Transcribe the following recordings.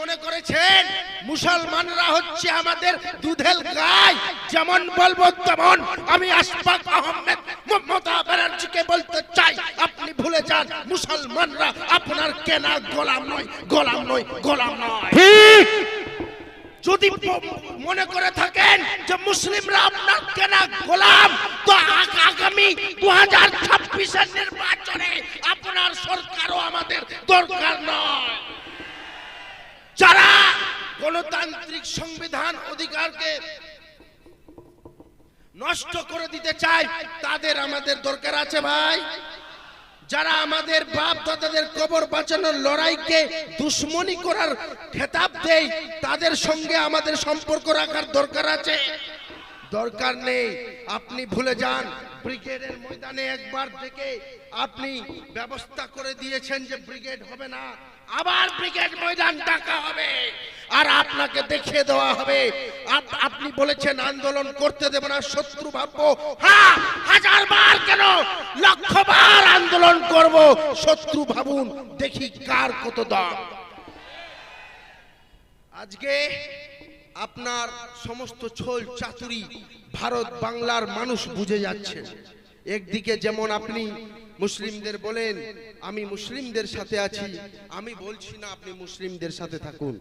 মনে করেছেন মুসলমানরা হচ্ছে আমাদের দুধেল গাই। যেমন বলব তেমন আমি আশফাক আহমেদ মমতা ব্যানার্জিকে বলতে চাই আপনি ভুলে যান মুসলমানরা আপনার কেনা গোলাম নয় গোলাম নয় গোলাম নয়। ঠিক। যদি মনে করে থাকেন যে মুসলিমরা আপনার কেনা গোলাম তো আগামী দু হাজার ছাব্বিশের নির্বাচনে আপনার সরকারও আমাদের দরকার নয়। গণতান্ত্রিক সংবিধান অধিকারকে নষ্ট করে দিতে চায়, তাদের আমাদের দরকার আছে ভাই। যারা আমাদের বাপ দাদাদের কবর বাঁচানোর লড়াইকে দুশ্মনী করার খেতাব দেয়, তাদের সঙ্গে আমাদের সম্পর্ক রাখার দরকার আছে। দরকার নেই, আপনি ভুলে যান। ব্রিগেডের ময়দানে একবার থেকে আপনি ব্যবস্থা করে দিয়েছেন যে ব্রিগেড হবে না, আবার ব্রিগেড ময়দান ডাকা হবে। আর আপনাকে দেখিয়ে দেওয়া হবে। আপ- আপনি বলেছেন আন্দোলন করতে দেব না, শত্রু ভাববো। হ্যাঁ হাজার বার কেন? লক্ষ বার আন্দোলন করব, শত্রু ভাবুন, দেখি কার কত দম। আজকে আপনার সমস্ত ছোল চাতুরি ভারত বাংলার মানুষ বুঝে যাচ্ছে। একদিকে যেমন আপনি মুসলিমদের বলেন, আমি মুসলিমদের সাথে আছি। আমি বলছি না আপনি মুসলিমদের সাথে থাকুন।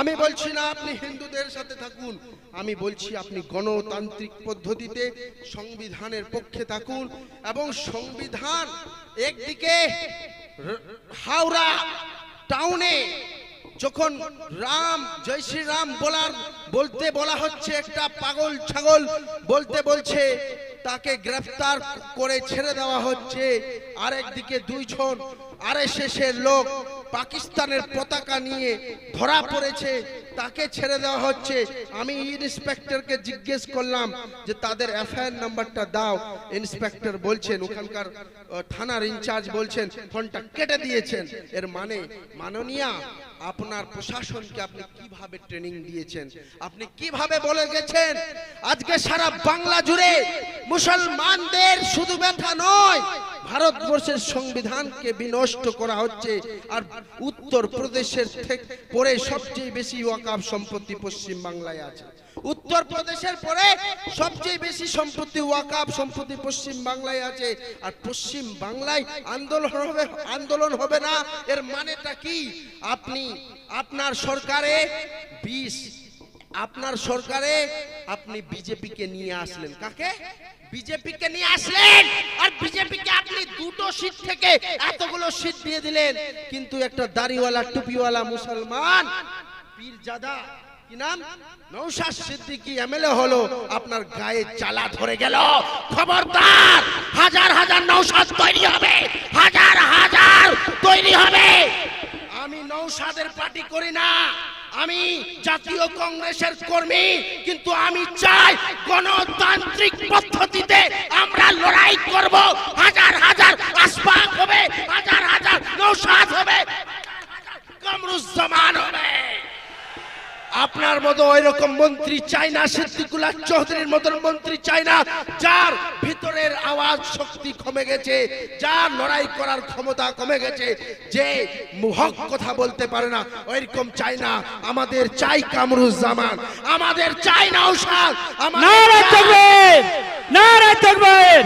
আমি বলছি না আপনি হিন্দুদের সাথে থাকুন। আমি বলছি আপনি গণতান্ত্রিক পদ্ধতিতে সংবিধানের পক্ষে থাকুন এবং সংবিধান একদিকে হাওড়া টাউনে যখন রাম, জয় শ্রী রাম বলার, বলতে বলা হচ্ছে একটা পাগল ছাগল, বলতে বলছে তাকে গ্রেফতার করে ছেড়ে দেওয়া হচ্ছে। আরেকদিকে দুইজন এর লোক পাকিস্তানের পতাকা নিয়ে ধরা পড়েছে, তাকে ছেড়ে দেওয়া হচ্ছে। আমি ইন্সপেক্টরকে জিজ্ঞেস করলাম যে, তাদের এফআইআর নাম্বারটা দাও। ইন্সপেক্টর বলছেন, ওখানকার থানার ইনচার্জ বলছেন, ফোনটা কেটে দিয়েছেন। এর মানে মাননীয়া আপনার প্রশাসনকে আপনি কীভাবে ট্রেনিং দিয়েছেন? আপনি কীভাবে বলে গেছেন? আজকে সারা বাংলা জুড়ে মুসলমানদের শুধু ব্যথা নয়, ভারতবর্ষের সংবিধানকে বিনষ্ট করা হচ্ছে আর উত্তর প্রদেশের পরে সবচেয়ে বেশি ওয়াকাব সম্পত্তি পশ্চিম বাংলায় আছে। উত্তর প্রদেশের পরে সবচেয়ে বেশি সম্পত্তি ওয়াকাব, সম্পত্তি পশ্চিম বাংলায় আছে। আর পশ্চিম বাংলায় আন্দোলন হবে আন্দোলন হবে না। এর মানেটা কি? আপনি, আপনার সরকারে বিশ, আপনার সরকারে আপনি বিজেপিকে নিয়ে আসলেন। কাকে? বিজেপিকে নিয়ে আসলেন। আর বিজেপিকে আপনি দুটো সিট থেকে এতগুলো সিট দিয়ে দিলেন। কিন্তু একটা দাড়িওয়ালা, টুপিওয়ালা মুসলমান, পীরজাদা তৈরি হবে, হাজার হাজার তৈরি হবে। আমি নৌসাদের পার্টি করি না, আমি জাতীয় কংগ্রেসের কর্মী, কিন্তু আমি চাই গণতান্ত্রিক পদ্ধতিতে আমরা লড়াই করব। হাজার হাজার আসবাব হবে, হাজার হাজার নৌসাদ হবে কামরুজ্জামান হবে। আপনার মতো ওই রকম মন্ত্রী চাই না সিদ্দিকুল্লাহ চৌধুরীর মতন মন্ত্রী চাই না যার ভিতরের আওয়াজ শক্তি কমে গেছে যার লড়াই করার ক্ষমতা কমে গেছে যে হক কথা বলতে পারে না ওইরকম চাই না আমাদের চাই কামরুজ্জামান আমাদের চাই না তকবীর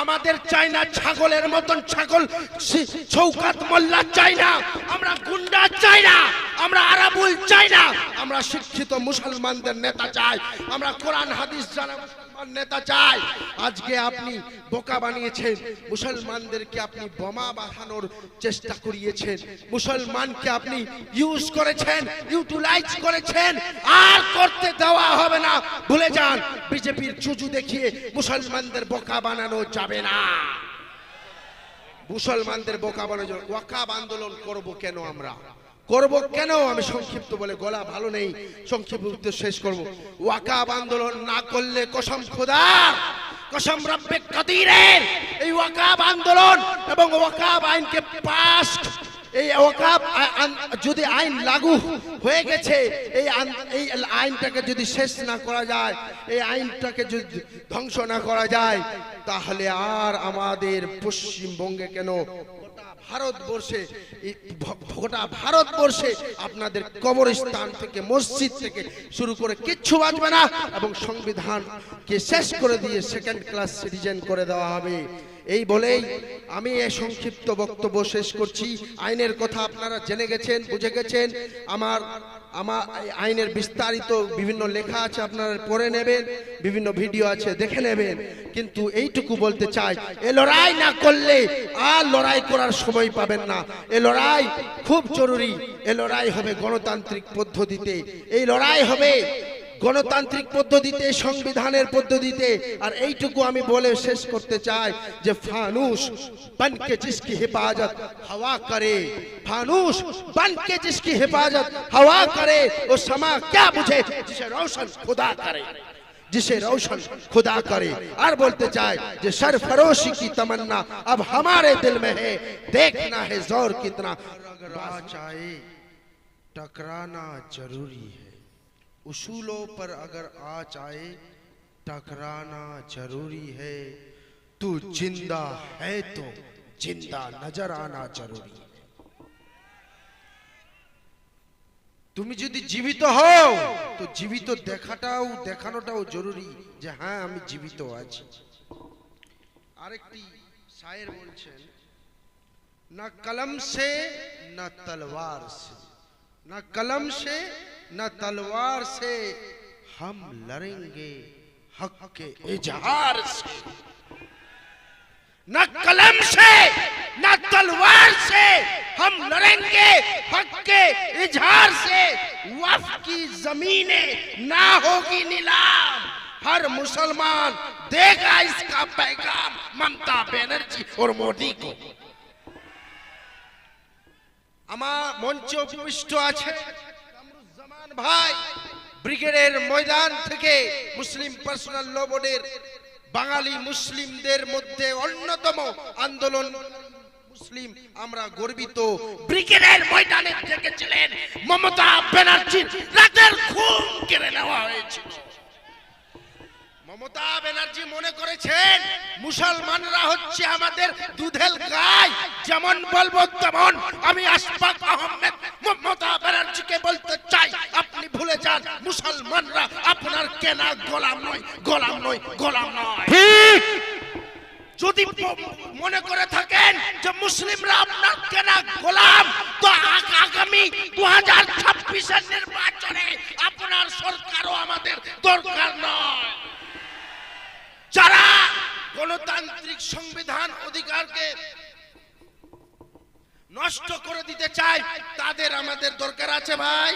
আমাদের চাই না ছাগলের মতন ছাগল শৌকাত মোল্লা চাই না আমরা গুন্ডা চাই না। আমরা আরাবুল চাই না। আমরা শিক্ষিত মুসলমানদের নেতা চাই। আমরা কোরআন, হাদিস জানা মুসলমান নেতা চাই। আজকে আপনি বোকা বানিয়েছেন। মুসলমানদেরকে আপনি বোমা বাঁধানোর চেষ্টা করিয়েছেন। মুসলমানকে আপনি ইউজ করেছেন ইউটিলাইজ করেছেন। আর করতে দেওয়া হবে না। ভুলে যান, বিজেপির চুজু দেখিয়ে মুসলমানদের বোকা বানানো যাবে না। মুসলমানদের বোকা বানানো ওয়াকাব আন্দোলন করব কেন আমরা? করব কেন? আমি সংক্ষিপ্ত বলে গলা ভালো নেই। সংক্ষিপ্ত শেষ করব। ওয়াকাব আন্দোলন না করলে কসম খোদা, কসম রব্বে কাদিরের। এই ওয়াকাব আন্দোলন এবং ওয়াকাব আইনকে পাস এই ওয়াকাব যদি আইন লাগু হয়ে গেছে, এই এই আইনটাকে যদি শেষ না করা যায়, এই আইনটাকে যদি ধ্বংস না করা যায়, তাহলে আর আমাদের পশ্চিমবঙ্গে কেন ভারতবর্ষে গোটা ভারতবর্ষে আপনাদের কবরস্থান থেকে, মসজিদ থেকে শুরু করে কিচ্ছু বাঁচবে না এবং সংবিধানকে শেষ করে দিয়ে সেকেন্ড ক্লাস সিটিজেন করে দেওয়া হবে। এই বলেই আমি এই সংক্ষিপ্ত বক্তব্য শেষ করছি। আইনের কথা আপনারা জেনে গেছেন, বুঝে গেছেন। আমার আমার আইনের বিস্তারিত বিভিন্ন লেখা আছে, আপনারা পড়ে নেবেন, বিভিন্ন ভিডিও আছে, দেখে নেবেন। কিন্তু এইটুকু বলতে চাই, এ লড়াই না করলে আর লড়াই করার সময় পাবেন না। এ লড়াই খুব জরুরি। এ লড়াই হবে গণতান্ত্রিক পদ্ধতিতে। এই লড়াই হবে গণতান্ত্রিক পদ্ধতিতে সংবিধানের পদ্ধতিতে আর এইটুকু আমি বলে শেষ করতে চাই যে ফানুস बन के जिसकी हिफाजत हवा करे फानूस बन के जिसकी हिफाजत हवा करे वो समा क्या बुझे जिसे रोशन खुदा करे जिसे रोशन खुदा करे और बोलते चाहे जो सरफरोशी की तमन्ना अब हमारे दिल में है देखना है जोर कितना अगर आ चाहे टकराना जरूरी है उसूलों पर अगर आ जाए, टकराना ज़रूरी है। तू ज़िंदा है तो ज़िंदा नज़र आना ज़रूरी है। तुम जी जीवित हो तो जीवित देखा देखाना ज़रूरी हाँ जीवित आज। शायर बोल ना कलम से, न तलवार से। न कलम से न तलवार से हम लड़ेंगे हक के इजहार से न कलम से न तलवार से हम लड़ेंगे हक के इजहार से वफ की जमीनें ना होगी नीलाम हर मुसलमान देगा इसका पैगाम ममता बनर्जी और मोदी को আমার মঞ্চে উপবিষ্ট আছে কামরুজ্জামান ভাই, ব্রিগেডের ময়দান থেকে মুসলিম পার্সোনাল বাঙালি মুসলিমদের মধ্যে অন্যতম আন্দোলন মুসলিম, আমরা গর্বিত। ব্রিগেডের ময়দানে মমতা ব্যানার্জির রাতের কেড়ে নেওয়া মমতা ব্যানার্জি মনে করেছেন, মুসলমানরা হচ্ছে আমাদের দুধেল গাই, যেমন বলব তেমন আমি আশফাক আহমেদ মমতা ব্যানার্জিকে বলতে চাই। ভুলে যান। মুসলমানরা আপনার কেনা গোলাম নয় গোলাম নয় গোলাম নয়। ঠিক। যদি মনে করে থাকেন যে মুসলিমরা আপনার কেনা গোলাম তো আগামী দু হাজার ছাব্বিশের নির্বাচনে আপনার সরকারও আমাদের দরকার নয়। যারা গণতান্ত্রিক সংবিধান অধিকারকে নষ্ট করে দিতে চায় তাদের আমাদের দরকার আছে ভাই।